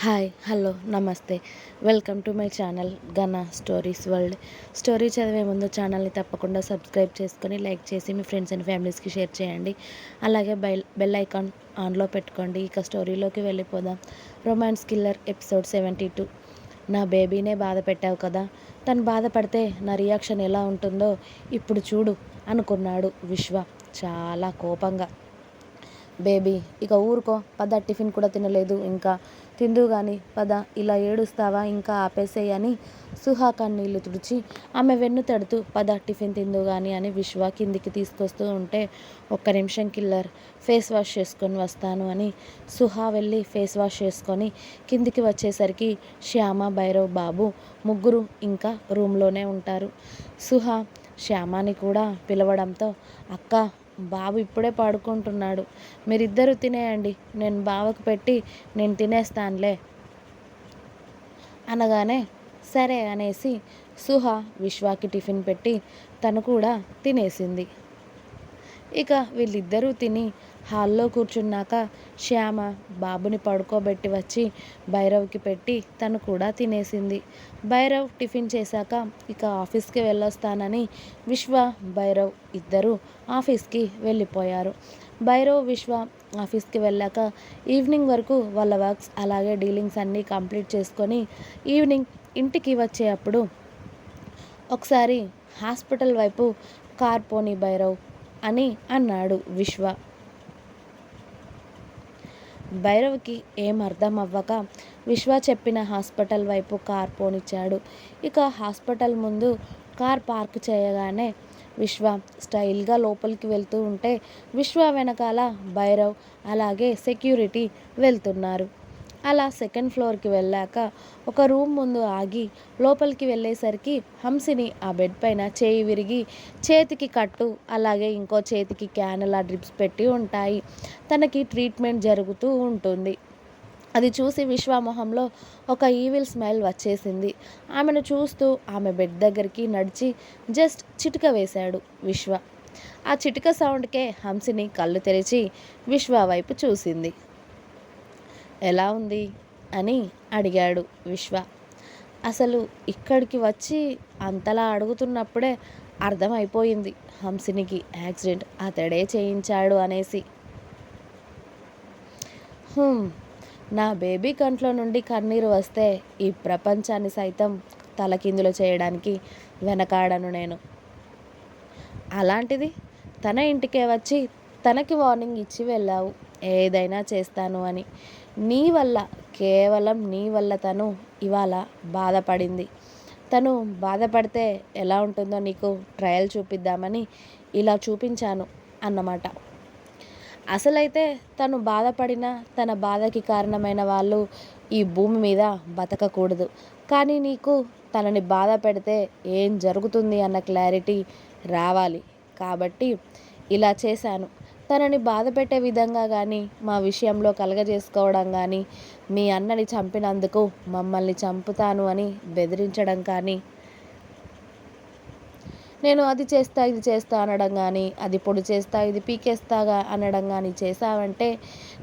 Hi hello నమస్తే. Welcome to my channel Gana stories world. Story చదివే ముందు ఛానల్ని తప్పకుండా సబ్స్క్రైబ్ చేసుకొని లైక్ చేసి మీ ఫ్రెండ్స్ అండ్ ఫ్యామిలీస్కి షేర్ చేయండి. అలాగే బెల్ బెల్ ఐకాన్ ఆన్లో పెట్టుకోండి. ఇక స్టోరీలోకి వెళ్ళిపోదాం. Romance killer episode seventy two. నా బేబీనే బాధ పెట్టావు కదా. తను బాధపడితే నా రియాక్షన్ ఎలా ఉంటుందో ఇప్పుడు చూడు అనుకున్నాడు విశ్వ. చాలా కోపంగా. బేబీ ఇక ఊరుకో. పద టిఫిన్ కూడా తినలేదు ఇంకా. తిందు కానీ పద ఇలా ఏడుస్తావా ఇంకా ఆపేసేయ్ అని సుహా కన్నీళ్ళు తుడిచి ఆమె వెన్ను తడుతూ పద టిఫిన్ తిందు కానీ అని విశ్వ కిందికి తీసుకొస్తూ ఉంటే ఒక్క నిమిషం కిల్లర్ ఫేస్ వాష్ చేసుకొని వస్తాను అని సుహా వెళ్ళి ఫేస్ వాష్ చేసుకొని కిందికి వచ్చేసరికి శ్యామ భైరవ్ బాబు ముగ్గురు ఇంకా రూమ్లోనే ఉంటారు. సుహా శ్యామాని కూడా పిలవడంతో అక్క బాబు ఇప్పుడే పడుకుంటున్నాడు. మీరిద్దరూ తినేయండి. నేను బావకు పెట్టి నేను తినేస్తానులే. అనగానే సరే అనేసి సుహ విశ్వాకి టిఫిన్ పెట్టి తను కూడా తినేసింది. ఇక వీళ్ళిద్దరూ తిని హాల్లో కూర్చున్నాక శ్యామ బాబుని పడుకోబెట్టి వచ్చి భైరవ్కి పెట్టి తను కూడా తినేసింది. భైరవ్ టిఫిన్ చేశాక ఇక ఆఫీస్కి వెళ్ళొస్తానని విశ్వ భైరవ్ ఇద్దరు ఆఫీస్కి వెళ్ళిపోయారు. భైరవ్ విశ్వ ఆఫీస్కి వెళ్ళాక ఈవినింగ్ వరకు వాళ్ళ వర్క్స్ అలాగే డీలింగ్స్ అన్నీ కంప్లీట్ చేసుకొని ఈవినింగ్ ఇంటికి వచ్చేటప్పుడు ఒకసారి హాస్పిటల్ వైపు కార్ పోనీ భైరవ్. అని అన్నాడు విశ్వ. భైరవ్కి ఏం అర్థం అవ్వక విశ్వ చెప్పిన హాస్పిటల్ వైపు కార్ పోనిచ్చాడు. ఇక హాస్పిటల్ ముందు కార్ పార్క్ చేయగానే విశ్వ స్టైల్గా లోపలికి వెళ్తూ ఉంటే విశ్వ వెనకాల భైరవ్ అలాగే సెక్యూరిటీ వెళ్తున్నారు. అలా సెకండ్ ఫ్లోర్కి వెళ్ళాక ఒక రూమ్ ముందు ఆగి లోపలికి వెళ్ళేసరికి హంసిని ఆ బెడ్ పైన చేయి విరిగి చేతికి కట్టు అలాగే ఇంకో చేతికి క్యానలా డ్రిప్స్ పెట్టి ఉంటాయి. తనకి ట్రీట్మెంట్ జరుగుతూ ఉంటుంది. అది చూసి విశ్వమొహంలో ఒక ఈవిల్ స్మైల్ వచ్చేసింది. ఆమెను చూస్తూ ఆమె బెడ్ దగ్గరికి నడిచి జస్ట్ చిటిక వేశాడు విశ్వ. ఆ చిటిక సౌండ్కే హంసిని కళ్ళు తెరిచి విశ్వ వైపు చూసింది. ఎలా ఉంది అని అడిగాడు విశ్వ. అసలు ఇక్కడికి వచ్చి అంతలా అడుగుతున్నప్పుడే అర్థమైపోయింది హంసినికి. యాక్సిడెంట్ అతడే చేయించాడు అనేసి. నా బేబీ కంట్లో నుండి కన్నీరు వస్తే ఈ ప్రపంచాన్ని సైతం తలకిందులు చేయడానికి వెనకాడను నేను. అలాంటిది తన ఇంటికే వచ్చి తనకి వార్నింగ్ ఇచ్చి వెళ్ళావు. ఏదైనా చేస్తాను అని. నీ వల్ల కేవలం నీ వల్ల తను ఇవాళ బాధపడింది. తను బాధపడితే ఎలా ఉంటుందో నీకు ట్రయల్ చూపిద్దామని ఇలా చూపించాను అన్నమాట. అసలైతే తను బాధపడిన తన బాధకి కారణమైన వాళ్ళు ఈ భూమి మీద బతకకూడదు. కానీ నీకు తనని బాధ పెడితే ఏం జరుగుతుంది అన్న క్లారిటీ రావాలి. కాబట్టి ఇలా చేశాను. తనని బాధ పెట్టే విధంగా కానీ మా విషయంలో కలగజేసుకోవడం కానీ మీ అన్నని చంపినందుకు మమ్మల్ని చంపుతాను అని బెదిరించడం కానీ నేను అది చేస్తా ఇది చేస్తా అనడం కానీ అది పొడి చేస్తా ఇది పీకేస్తాగా అనడం కానీ చేసావంటే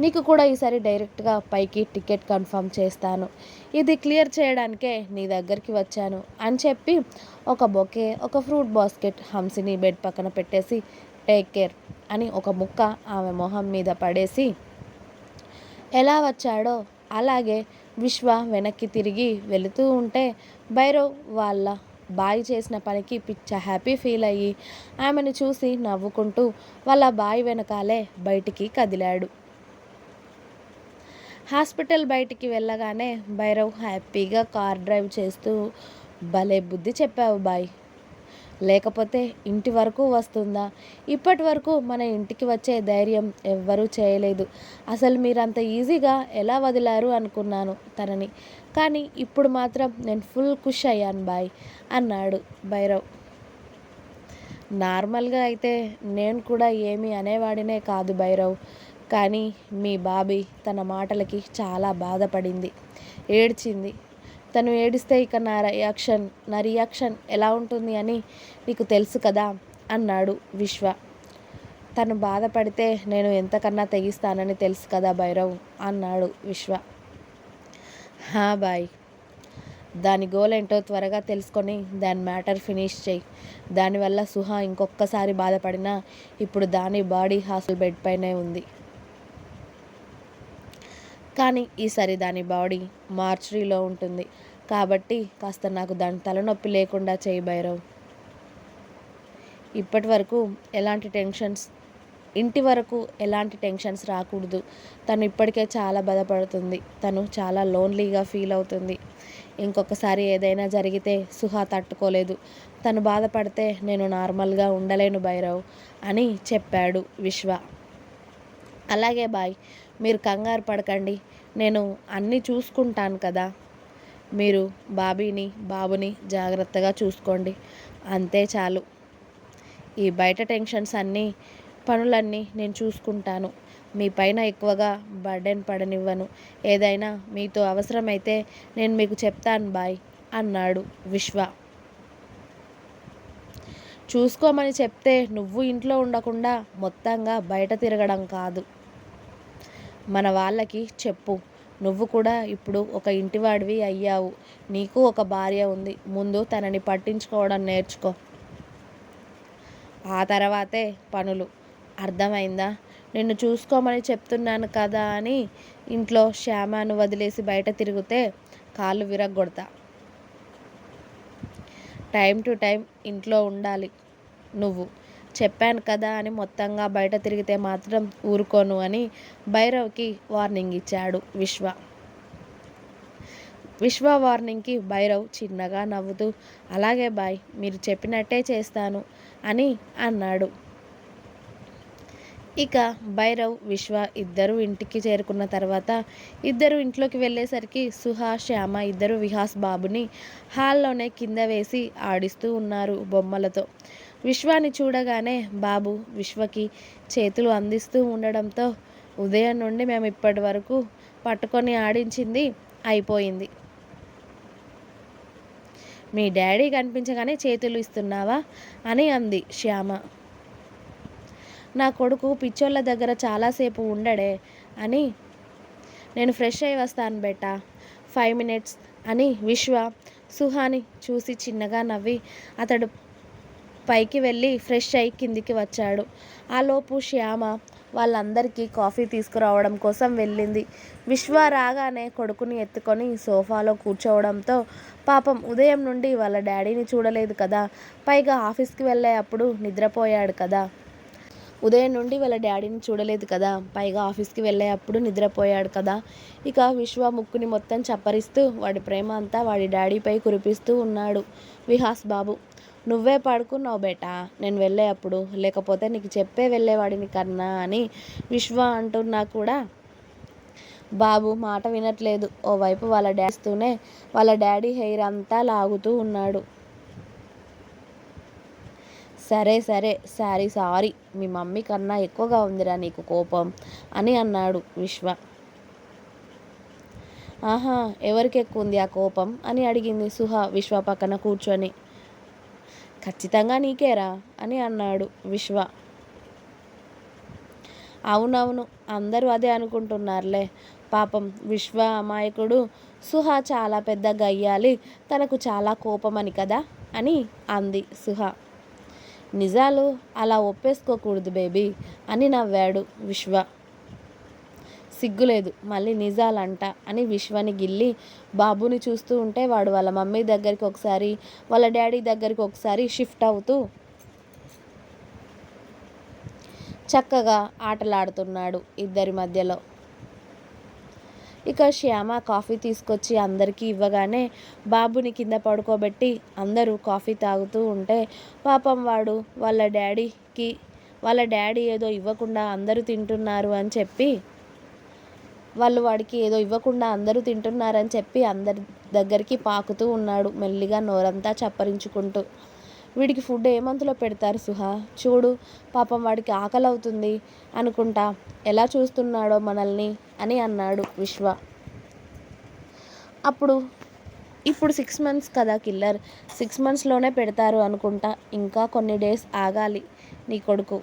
నీకు కూడా ఈసారి డైరెక్ట్గా పైకి టికెట్ కన్ఫర్మ్ చేస్తాను. ఇది క్లియర్ చేయడానికే నీ దగ్గరికి వచ్చాను అని చెప్పి ఒక బొకే ఒక ఫ్రూట్ బాస్కెట్ హంసిని బెడ్ పక్కన పెట్టేసి టేక్ కేర్ అని ఒక ముక్క ఆమె మొహం మీద పడేసి ఎలా వచ్చాడో? అలాగే విశ్వ వెనక్కి తిరిగి వెళుతూ ఉంటే భైరవ్ వాళ్ళ బాయ్ చేసిన పనికి పిచ్చ హ్యాపీ ఫీల్ అయ్యి ఆమెను చూసి నవ్వుకుంటూ వాళ్ళ బాయ్ వెనకాలే బయటికి కదిలాడు. హాస్పిటల్ బయటికి వెళ్ళగానే భైరవ్ హ్యాపీగా కార్ డ్రైవ్ చేస్తూ భలే బుద్ధి చెప్పావు బాయ్. లేకపోతే ఇంటి వరకు వస్తుందా? ఇప్పటి వరకు మన ఇంటికి వచ్చే ధైర్యం ఎవ్వరూ చేయలేదు. అసలు మీరు అంత ఈజీగా ఎలా వదిలారు అనుకున్నాను తనని. కానీ ఇప్పుడు మాత్రం నేను ఫుల్ ఖుష్ అయ్యాను బాయ్ అన్నాడు భైరవ్. నార్మల్గా అయితే నేను కూడా ఏమీ అనేవాడినే కాదు భైరవ్. కానీ మీ బాబీ తన మాటలకి చాలా బాధపడింది. ఏడ్చింది. తను ఏడిస్తే ఇక నా రియాక్షన్ నా రియాక్షన్ ఎలా ఉంటుంది అని నీకు తెలుసు కదా? అన్నాడు విశ్వ. తను బాధపడితే నేను ఎంతకన్నా తెగిస్తానని తెలుసు కదా భైరవ్? అన్నాడు విశ్వ. హా బాయ్. దాని గోల్ ఏంటో త్వరగా తెలుసుకొని దాని మ్యాటర్ ఫినిష్ చేయి. దానివల్ల సుహా ఇంకొకసారి బాధపడినా ఇప్పుడు దాని బాడీ హాస్టల్ బెడ్ పైనే ఉంది. కానీ ఈసారి దాని బాడీ మార్చరీలో ఉంటుంది. కాబట్టి కాస్త నాకు దాని తలనొప్పి లేకుండా చేయి భైరవ్. ఇప్పటి వరకు ఎలాంటి టెన్షన్స్ ఇంటి వరకు ఎలాంటి టెన్షన్స్ రాకూడదు. తను ఇప్పటికే చాలా బాధపడుతుంది. తను చాలా లోన్లీగా ఫీల్ అవుతుంది. ఇంకొకసారి ఏదైనా జరిగితే సుహా తట్టుకోలేదు. తను బాధపడితే నేను నార్మల్గా ఉండలేను భైరవ్ అని చెప్పాడు విశ్వ. అలాగే బాయ్ మీరు కంగారు పడకండి. నేను అన్నీ చూసుకుంటాను కదా. మీరు బాబీని బాబుని జాగ్రత్తగా చూసుకోండి. అంతే చాలు. ఈ బయట టెన్షన్స్ అన్నీ పనులన్నీ నేను చూసుకుంటాను. మీ పైన ఎక్కువగా బర్డెన్ పడనివ్వను. ఏదైనా మీతో అవసరమైతే నేను మీకు చెప్తాను బాయ్ అన్నాడు విశ్వ. చూసుకోమని చెప్తే నువ్వు ఇంట్లో ఉండకుండా మొత్తంగా బయట తిరగడం కాదు. మన వాళ్ళకి చెప్పు. నువ్వు కూడా ఇప్పుడు ఒక ఇంటివాడివి అయ్యావు. నీకు ఒక భార్య ఉంది. ముందు తనని పట్టించుకోవడం నేర్చుకో. ఆ తర్వాతే పనులు. అర్థమైందా? నిన్ను చూసుకోమని చెప్తున్నాను కదా అని ఇంట్లో శ్యామాను వదిలేసి బయట తిరిగితే కాళ్ళు విరగొడతా టైం టు టైం ఇంట్లో ఉండాలి. నువ్వు. చెప్పాను కదా అని మొత్తంగా బయట తిరిగితే మాత్రం ఊరుకోను అని భైరవ్కి వార్నింగ్ ఇచ్చాడు విశ్వ. విశ్వ వార్నింగ్కి భైరవ్ చిన్నగా నవ్వుతూ అలాగే బాయ్ మీరు చెప్పినట్టే చేస్తాను అని అన్నాడు. ఇక భైరవ్ విశ్వ ఇద్దరు ఇంటికి చేరుకున్న తర్వాత ఇద్దరు ఇంట్లోకి వెళ్ళేసరికి సుహా శ్యామ ఇద్దరు విహాస్ బాబుని హాల్లోనే కింద వేసి ఆడిస్తూ ఉన్నారు బొమ్మలతో. విశ్వాన్ని చూడగానే బాబు విశ్వకి చేతులు అందిస్తూ ఉండడంతో ఉదయం నుండి మేము ఇప్పటి వరకు పట్టుకొని ఆడించింది అయిపోయింది. మీ డాడీ కనిపించగానే చేతులు ఇస్తున్నావా? అని అంది శ్యామ. నా కొడుకు పిచ్చోళ్ళ దగ్గర చాలాసేపు ఉండడే అని. నేను ఫ్రెష్ అయి వస్తాను బేటా ఫైవ్ మినిట్స్ అని విశ్వ సుహాని చూసి చిన్నగా నవ్వి అతడు పైకి వెళ్ళి ఫ్రెష్ అయి కిందికి వచ్చాడు. ఆలోపు శ్యామ వాళ్ళందరికీ కాఫీ తీసుకురావడం కోసం వెళ్ళింది. విశ్వ రాగానే కొడుకుని ఎత్తుకొని సోఫాలో కూర్చోవడంతో పాపం ఉదయం నుండి వాళ్ళ డాడీని చూడలేదు కదా. పైగా ఆఫీస్కి వెళ్ళే అప్పుడు నిద్రపోయాడు కదా. ఉదయం నుండి వాళ్ళ డాడీని చూడలేదు కదా. పైగా ఆఫీస్కి వెళ్ళే అప్పుడు నిద్రపోయాడు కదా. ఇక విశ్వ ముక్కుని మొత్తం చప్పరిస్తూ వాడి ప్రేమ అంతా వాడి డాడీపై కురిపిస్తూ ఉన్నాడు. విహాస్ బాబు నువ్వే పడుకున్నావు బేటా. నేను వెళ్ళే అప్పుడు. లేకపోతే నీకు చెప్పే వెళ్ళేవాడిని కన్నా అని విశ్వ అంటున్నా కూడా. బాబు మాట వినట్లేదు. ఓవైపు వాళ్ళ డాడీస్తూనే వాళ్ళ డాడీ హెయిర్ అంతా లాగుతూ ఉన్నాడు. సరే సరే సారీ సారీ. మీ మమ్మీ కన్నా ఎక్కువగా ఉందిరా నీకు కోపం అని అన్నాడు విశ్వ. ఆహా ఎవరికి ఎక్కువ ఉంది ఆ కోపం అని అడిగింది సుహ విశ్వ పక్కన కూర్చొని. ఖచ్చితంగా నీకేరా అని అన్నాడు విశ్వ. అవునవును అందరూ అదే అనుకుంటున్నారులే. పాపం విశ్వ అమాయకుడు సుహ చాలా పెద్ద గయ్యాలి తనకు చాలా కోపమని కదా అని అంది సుహ. నిజాలు అలా ఒప్పేసుకోకూడదు బేబీ అని నవ్వాడు విశ్వ. సిగ్గులేదు. మళ్ళీ నిజాలంట అని విశ్వని గిల్లి బాబుని చూస్తూ ఉంటే వాడు వాళ్ళ మమ్మీ దగ్గరికి ఒకసారి వాళ్ళ డాడీ దగ్గరికి ఒకసారి షిఫ్ట్ అవుతూ చక్కగా ఆటలాడుతున్నాడు ఇద్దరి మధ్యలో. ఇక శ్యామ కాఫీ తీసుకొచ్చి అందరికీ ఇవ్వగానే బాబుని కింద పడుకోబెట్టి అందరూ కాఫీ తాగుతూ ఉంటే పాపం వాడు వాళ్ళ డాడీకి వాళ్ళ డాడీ ఏదో ఇవ్వకుండా అందరూ తింటున్నారు అని చెప్పి వాళ్ళు వాడికి ఏదో ఇవ్వకుండా అందరూ తింటున్నారని చెప్పి అందరి దగ్గరికి పాకుతూ ఉన్నాడు మెల్లిగా నోరంతా చప్పరించుకుంటూ. వీడికి ఫుడ్ ఏ పెడతారు సుహా? చూడు పాపం వాడికి ఆకలి అవుతుంది అనుకుంటా. ఎలా చూస్తున్నాడో మనల్ని అని అన్నాడు విశ్వ. అప్పుడు ఇప్పుడు సిక్స్ మంత్స్ కదా కిల్లర్. సిక్స్ మంత్స్లోనే పెడతారు అనుకుంటా. ఇంకా కొన్ని డేస్ ఆగాలి నీ కొడుకు.